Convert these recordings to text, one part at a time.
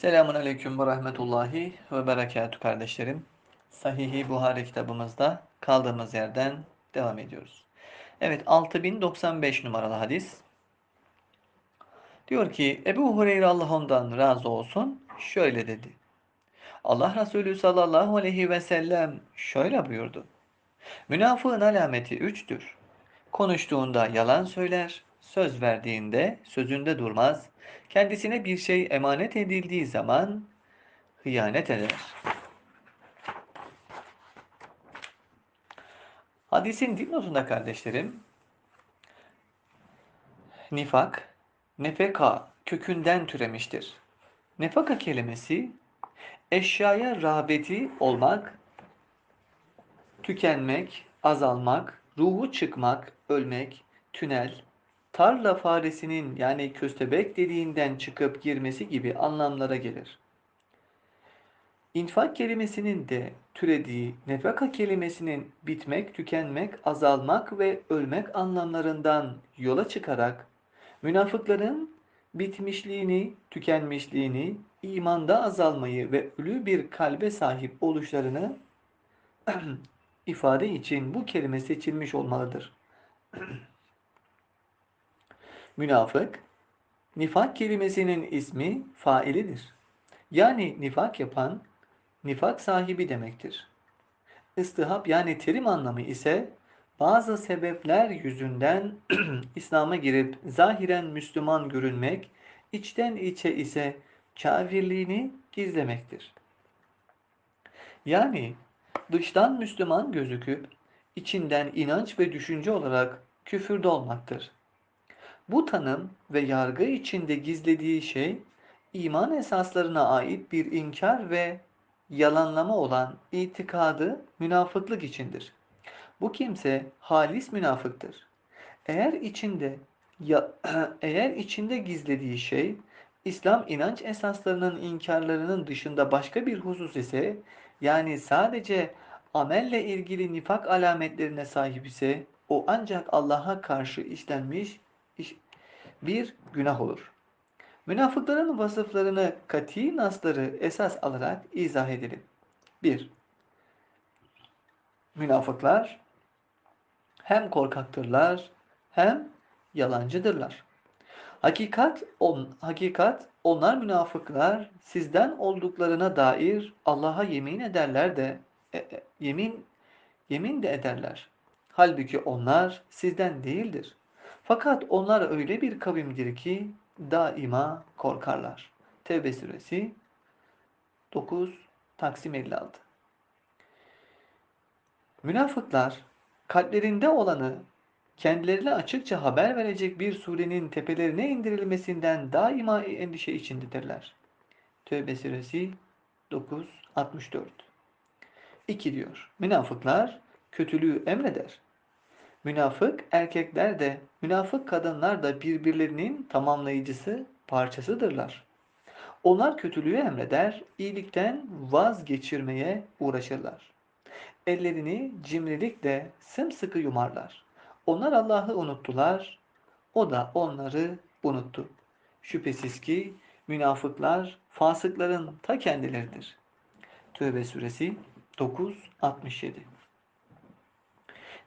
Selamun Aleyküm ve Rahmetullahi ve Berekatü kardeşlerim. Sahih-i Buhari kitabımızda kaldığımız yerden devam ediyoruz. Evet 6095 numaralı hadis. Diyor ki Ebu Hureyre Allah ondan razı olsun şöyle dedi. Allah Resulü sallallahu aleyhi ve sellem şöyle buyurdu. Münafığın alameti üçtür. Konuştuğunda yalan söyler, söz verdiğinde sözünde durmaz, kendisine bir şey emanet edildiği zaman hıyanet eder. Hadisin dipnotunda kardeşlerim, nifak, nefeka kökünden türemiştir. Nefaka kelimesi eşyaya rağbeti olmak, tükenmek, azalmak, ruhu çıkmak, ölmek, tünel, tarla faresinin yani köstebek deliğinden çıkıp girmesi gibi anlamlara gelir. İnfak kelimesinin de türediği nefaka kelimesinin bitmek, tükenmek, azalmak ve ölmek anlamlarından yola çıkarak münafıkların bitmişliğini, tükenmişliğini, imanda azalmayı ve ölü bir kalbe sahip oluşlarını ifade için bu kelime seçilmiş olmalıdır. Münafık, nifak kelimesinin ismi failidir. Yani nifak yapan, nifak sahibi demektir. İstihap yani terim anlamı ise bazı sebepler yüzünden İslam'a girip zahiren Müslüman görünmek, içten içe ise kafirliğini gizlemektir. Yani dıştan Müslüman gözüküp içinden inanç ve düşünce olarak küfürde olmaktır. Bu tanım ve yargı içinde gizlediği şey iman esaslarına ait bir inkar ve yalanlama olan itikadı münafıklık içindir. Bu kimse halis münafıktır. Eğer içinde ya, eğer içinde gizlediği şey İslam inanç esaslarının inkarlarının dışında başka bir husus ise yani sadece amelle ilgili nifak alametlerine sahip ise o ancak Allah'a karşı işlenmiş bir günah olur. Münafıkların vasıflarını kati nasları esas alarak izah edelim. 1. Münafıklar hem korkaktırlar hem yalancıdırlar. Hakikat, on, hakikat onlar münafıklar sizden olduklarına dair Allah'a yemin ederler de e, e, yemin yemin de ederler. Halbuki onlar sizden değildir. Fakat onlar öyle bir kavimdir ki daima korkarlar. Tevbe suresi 9 Taksim 56 Münafıklar kalplerinde olanı kendilerine açıkça haber verecek bir surenin tepelerine indirilmesinden daima endişe içindedirler. Tövbe suresi 9 64 2 diyor. Münafıklar kötülüğü emreder. Münafık erkekler de, münafık kadınlar da birbirlerinin tamamlayıcısı, parçasıdırlar. Onlar kötülüğü emreder, iyilikten vazgeçirmeye uğraşırlar. Ellerini cimrilikle sımsıkı yumarlar. Onlar Allah'ı unuttular, o da onları unuttu. Şüphesiz ki münafıklar fasıkların ta kendileridir. Tövbe suresi 9-67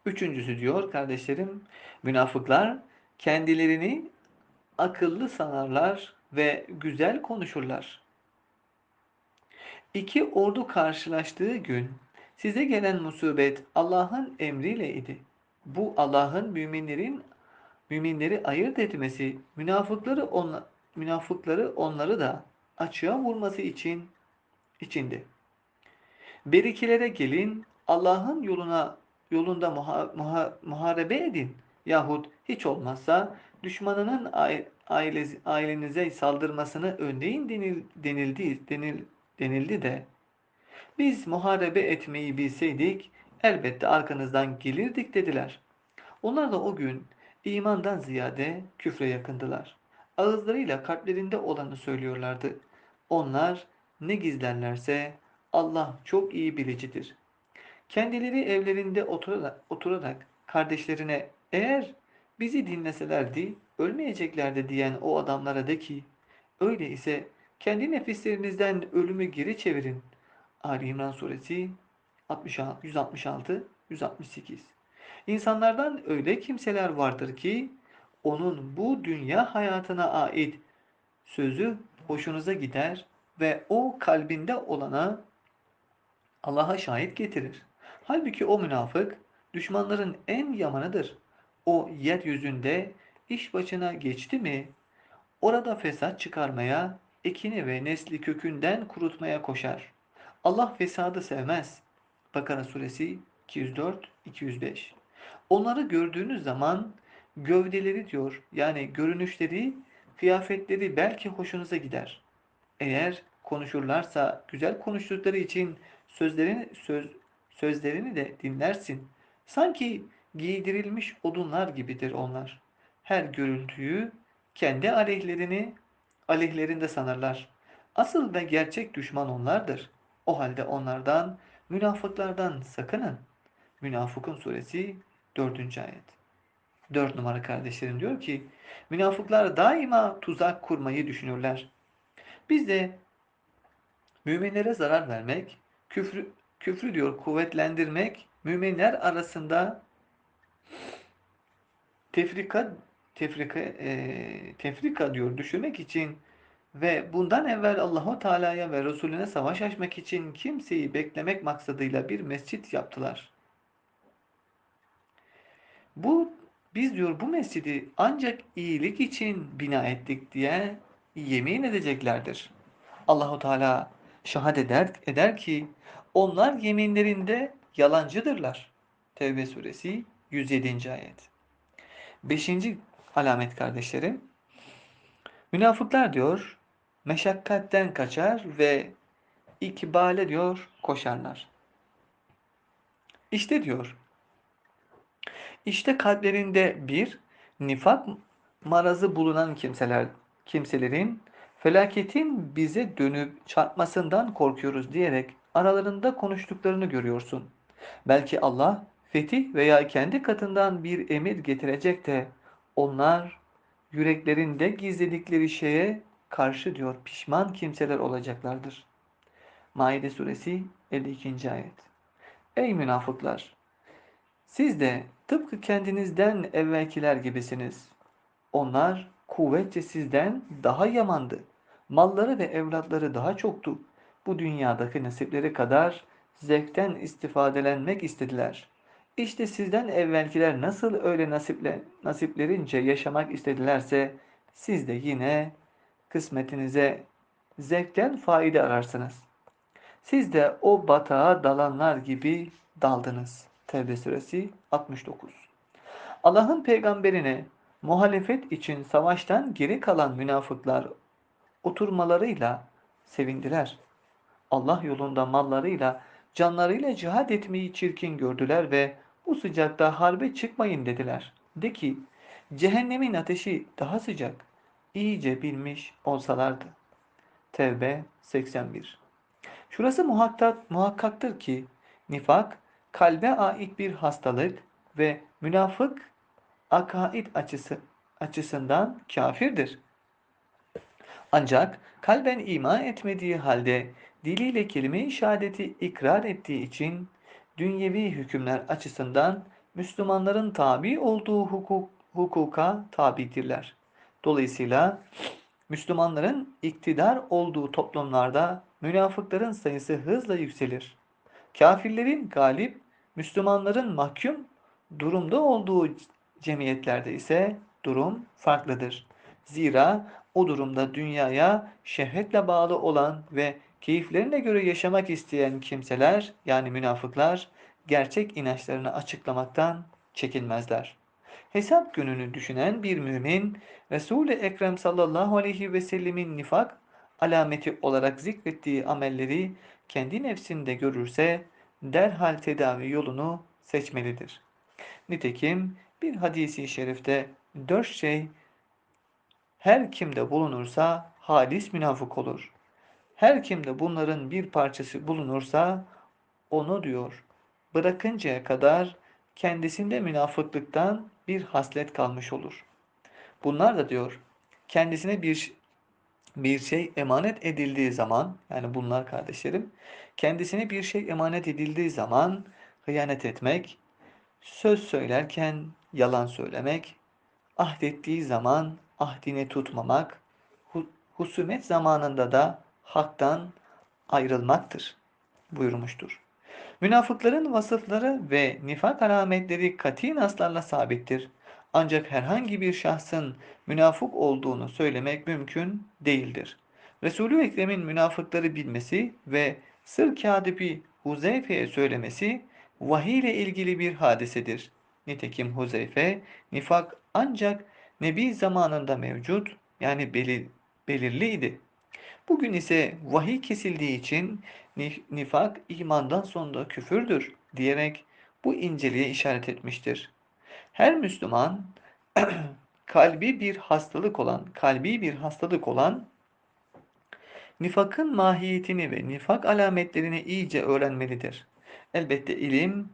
Üçüncüsü diyor kardeşlerim, münafıklar kendilerini akıllı sanarlar ve güzel konuşurlar. İki ordu karşılaştığı gün size gelen musibet Allah'ın emriyle idi. Bu Allah'ın müminlerin müminleri ayırt etmesi, münafıkları onla, münafıkları onları da açığa vurması için içindi. Berikilere gelin, Allah'ın yoluna yolunda muha, muha, muharebe edin. Yahut hiç olmazsa düşmanının ailesi, ailenize saldırmasını önleyin denil, denildi, denil, denildi de biz muharebe etmeyi bilseydik elbette arkanızdan gelirdik dediler. Onlar da o gün imandan ziyade küfre yakındılar. Ağızlarıyla kalplerinde olanı söylüyorlardı. Onlar ne gizlerlerse Allah çok iyi bilicidir. Kendileri evlerinde oturarak, kardeşlerine eğer bizi dinleselerdi ölmeyeceklerdi diyen o adamlara de ki öyle ise Kendi nefislerinizden ölümü geri çevirin. Ali İmran suresi 66, 166, 168. İnsanlardan öyle kimseler vardır ki onun bu dünya hayatına ait sözü hoşunuza gider ve o kalbinde olana Allah'a şahit getirir. Halbuki o münafık düşmanların en yamanıdır. O yeryüzünde iş başına geçti mi orada fesat çıkarmaya, ekini ve nesli kökünden kurutmaya koşar. Allah fesadı sevmez. Bakara suresi 204-205 Onları gördüğünüz zaman gövdeleri diyor yani görünüşleri, kıyafetleri belki hoşunuza gider. Eğer konuşurlarsa güzel konuştukları için sözlerini söz sözlerini de dinlersin. Sanki giydirilmiş odunlar gibidir onlar. Her görüntüyü kendi aleyhlerini aleyhlerinde sanırlar. Asıl ve gerçek düşman onlardır. O halde onlardan, münafıklardan sakının. Münafıkun suresi 4. ayet. 4 numara kardeşlerim diyor ki, münafıklar daima tuzak kurmayı düşünürler. Biz de müminlere zarar vermek, küfrü, küfrü diyor kuvvetlendirmek, müminler arasında tefrika tefrika e, tefrika diyor düşürmek için ve bundan evvel Allahu Teala'ya ve Resulüne savaş açmak için kimseyi beklemek maksadıyla bir mescit yaptılar. Bu biz diyor bu mescidi ancak iyilik için bina ettik diye yemin edeceklerdir. Allahu Teala şahit eder, eder ki onlar yeminlerinde yalancıdırlar. Tevbe suresi 107. ayet. Beşinci alamet kardeşlerim. Münafıklar diyor meşakkatten kaçar ve ikbale diyor koşarlar. İşte diyor işte kalplerinde bir nifak marazı bulunan kimseler kimselerin felaketin bize dönüp çarpmasından korkuyoruz diyerek aralarında konuştuklarını görüyorsun. Belki Allah fetih veya kendi katından bir emir getirecek de onlar yüreklerinde gizledikleri şeye karşı diyor pişman kimseler olacaklardır. Maide suresi 52. ayet. Ey münafıklar! Siz de tıpkı kendinizden evvelkiler gibisiniz. Onlar kuvvetçe sizden daha yamandı. Malları ve evlatları daha çoktu. Bu dünyadaki nasipleri kadar zevkten istifadelenmek istediler. İşte sizden evvelkiler nasıl öyle nasiple, nasiplerince yaşamak istedilerse siz de yine kısmetinize zevkten faide ararsınız. Siz de o batağa dalanlar gibi daldınız. Tevbe suresi 69 Allah'ın peygamberine muhalefet için savaştan geri kalan münafıklar oturmalarıyla sevindiler. Allah yolunda mallarıyla, canlarıyla cihad etmeyi çirkin gördüler ve bu sıcakta harbe çıkmayın dediler. De ki, cehennemin ateşi daha sıcak, iyice bilmiş olsalardı. Tevbe 81 Şurası muhakkak, muhakkaktır ki, nifak, kalbe ait bir hastalık ve münafık, akaid açısı, açısından kafirdir. Ancak kalben iman etmediği halde diliyle kelime-i şehadeti ikrar ettiği için dünyevi hükümler açısından Müslümanların tabi olduğu hukuk, hukuka tabidirler. Dolayısıyla Müslümanların iktidar olduğu toplumlarda münafıkların sayısı hızla yükselir. Kafirlerin galip, Müslümanların mahkum durumda olduğu cemiyetlerde ise durum farklıdır. Zira o durumda dünyaya şehvetle bağlı olan ve keyiflerine göre yaşamak isteyen kimseler yani münafıklar gerçek inançlarını açıklamaktan çekinmezler. Hesap gününü düşünen bir mümin Resul-i Ekrem sallallahu aleyhi ve sellemin nifak alameti olarak zikrettiği amelleri kendi nefsinde görürse derhal tedavi yolunu seçmelidir. Nitekim bir hadisi şerifte dört şey her kimde bulunursa halis münafık olur. Her kimde bunların bir parçası bulunursa onu diyor bırakıncaya kadar kendisinde münafıklıktan bir haslet kalmış olur. Bunlar da diyor kendisine bir bir şey emanet edildiği zaman, yani bunlar kardeşlerim, kendisine bir şey emanet edildiği zaman hıyanet etmek, söz söylerken yalan söylemek, ahdettiği zaman ahdini tutmamak, husumet zamanında da haktan ayrılmaktır buyurmuştur. Münafıkların vasıfları ve nifak alametleri kati naslarla sabittir. Ancak herhangi bir şahsın münafık olduğunu söylemek mümkün değildir. Resulü Ekrem'in münafıkları bilmesi ve sır kâdibi Huzeyfe'ye söylemesi vahiy ile ilgili bir hadisedir. Nitekim Huzeyfe, nifak ancak Nebi zamanında mevcut, yani belir, belirliydi. Bugün ise vahiy kesildiği için nifak imandan sonra küfürdür diyerek bu inceliğe işaret etmiştir. Her Müslüman kalbi bir hastalık olan, kalbi bir hastalık olan nifakın mahiyetini ve nifak alametlerini iyice öğrenmelidir. Elbette ilim,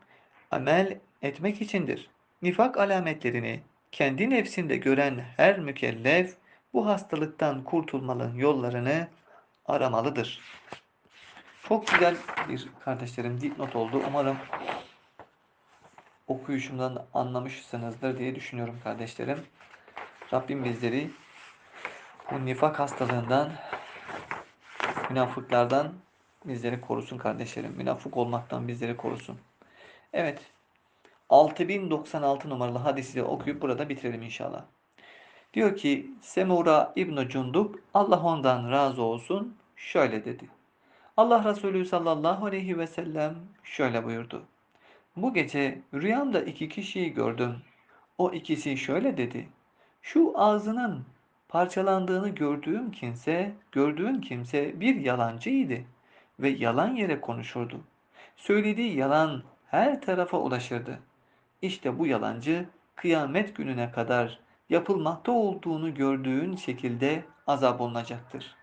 amel etmek içindir. Nifak alametlerini kendi nefsinde gören her mükellef bu hastalıktan kurtulmanın yollarını aramalıdır. Çok güzel bir kardeşlerim dipnot oldu. Umarım okuyuşumdan anlamışsınızdır diye düşünüyorum kardeşlerim. Rabbim bizleri bu nifak hastalığından, münafıklardan bizleri korusun kardeşlerim. Münafık olmaktan bizleri korusun. Evet. 6096 numaralı hadisi de okuyup burada bitirelim inşallah. Diyor ki Semura İbn Cundub Allah ondan razı olsun şöyle dedi. Allah Resulü sallallahu aleyhi ve sellem şöyle buyurdu. Bu gece rüyamda iki kişiyi gördüm. O ikisi şöyle dedi. Şu ağzının parçalandığını gördüğüm kimse, gördüğün kimse bir yalancıydı ve yalan yere konuşurdu. Söylediği yalan her tarafa ulaşırdı. İşte bu yalancı kıyamet gününe kadar yapılmakta olduğunu gördüğün şekilde azap olunacaktır.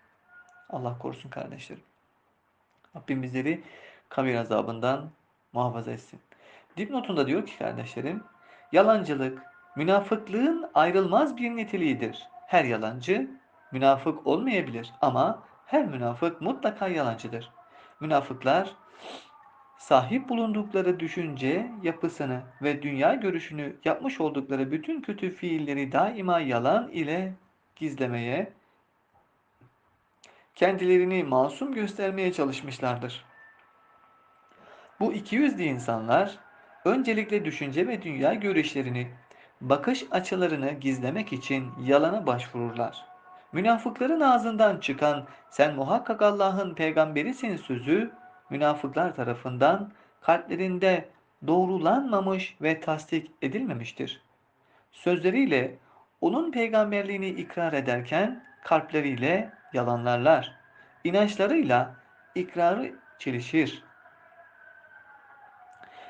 Allah korusun kardeşlerim. Rabbim bizleri kabir azabından muhafaza etsin. Dipnotunda diyor ki kardeşlerim, yalancılık, münafıklığın ayrılmaz bir niteliğidir. Her yalancı münafık olmayabilir ama her münafık mutlaka yalancıdır. Münafıklar sahip bulundukları düşünce yapısını ve dünya görüşünü yapmış oldukları bütün kötü fiilleri daima yalan ile gizlemeye, kendilerini masum göstermeye çalışmışlardır. Bu iki yüzlü insanlar öncelikle düşünce ve dünya görüşlerini, bakış açılarını gizlemek için yalana başvururlar. Münafıkların ağzından çıkan sen muhakkak Allah'ın peygamberisin sözü münafıklar tarafından kalplerinde doğrulanmamış ve tasdik edilmemiştir. Sözleriyle onun peygamberliğini ikrar ederken kalpleriyle yalanlarlar. İnançlarıyla ikrarı çelişir.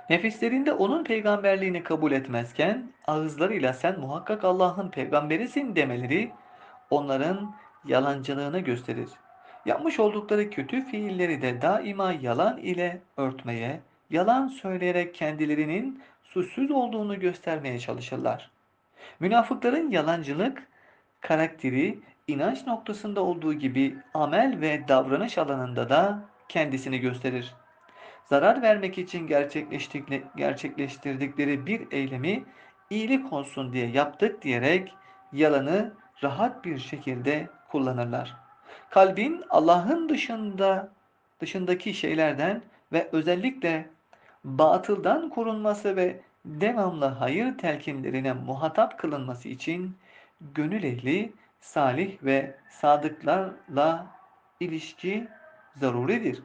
Nefislerinde onun peygamberliğini kabul etmezken ağızlarıyla sen muhakkak Allah'ın peygamberisin demeleri onların yalancılığını gösterir. Yapmış oldukları kötü fiilleri de daima yalan ile örtmeye, yalan söyleyerek kendilerinin suçsuz olduğunu göstermeye çalışırlar. Münafıkların yalancılık karakteri inanç noktasında olduğu gibi amel ve davranış alanında da kendisini gösterir. Zarar vermek için gerçekleştirdikleri bir eylemi iyilik olsun diye yaptık diyerek yalanı rahat bir şekilde kullanırlar. Kalbin Allah'ın dışında dışındaki şeylerden ve özellikle batıldan korunması ve devamlı hayır telkinlerine muhatap kılınması için gönül ehli, salih ve sadıklarla ilişki zaruridir.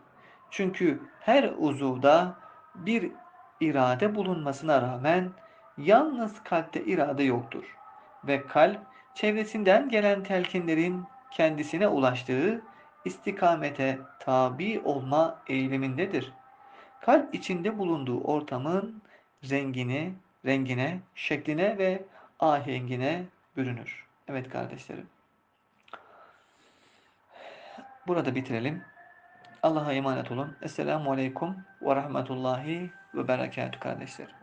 Çünkü her uzuvda bir irade bulunmasına rağmen yalnız kalpte irade yoktur. Ve kalp çevresinden gelen telkinlerin kendisine ulaştığı istikamete tabi olma eğilimindedir. Kalp içinde bulunduğu ortamın rengini, rengine, şekline ve ahengine bürünür. Evet kardeşlerim. Burada bitirelim. Allah'a emanet olun. Esselamu Aleyküm ve Rahmetullahi ve Berekatü kardeşlerim.